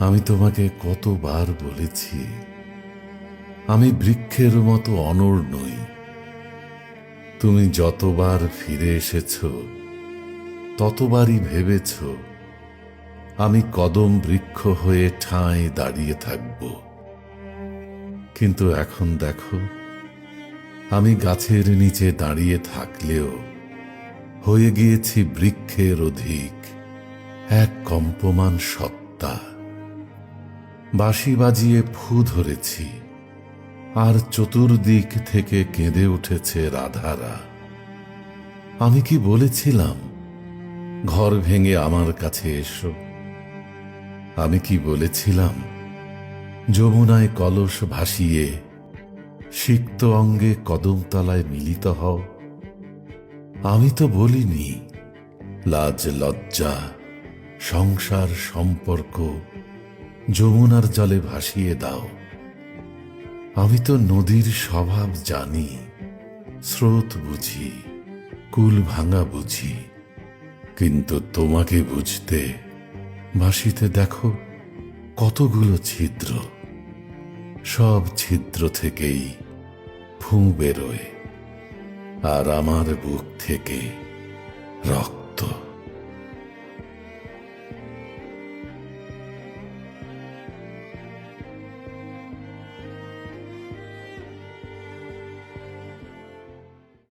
আমি তোমাকে কতবার বলেছি, আমি বৃক্ষের মতো অনড় নই। তুমি যতবার ফিরে এসেছ, ততবারই ভেবেছ, আমি কদম বৃক্ষ হয়ে ঠাঁই দাঁড়িয়ে থাকব। কিন্তু এখন দেখো, আমি গাছের নিচে দাঁড়িয়ে থাকলেও হয়ে গিয়েছি বৃক্ষের অধিক এক কম্পমান সত্তা। বাঁশি বাজিয়ে ফু ধরেছি, আর চতুর্দিক থেকে কেঁদে উঠেছে রাধারা। আমি কি বলেছিলাম, ঘর ভেঙে আমার কাছে এসো? আমি কি বলেছিলাম, যমুনায় কলস ভাসিয়ে সিক্ত অঙ্গে কদমতলায় মিলিত হও? আমি তো বলিনি, লাজ, লজ্জা, সংসার সম্পর্ক যমুনার জলে ভাসিয়ে দাও। আমি তো নদীর স্বভাব জানি, স্রোত বুঝি, কুল ভাঙা বুঝি, কিন্তু তোমাকে বুঝতে, ভাসিতে দেখো কতগুলো ছিদ্র। সব ছিদ্র থেকেই ফুঁ বেরোয়, আর আমার বুক থেকে রক্ত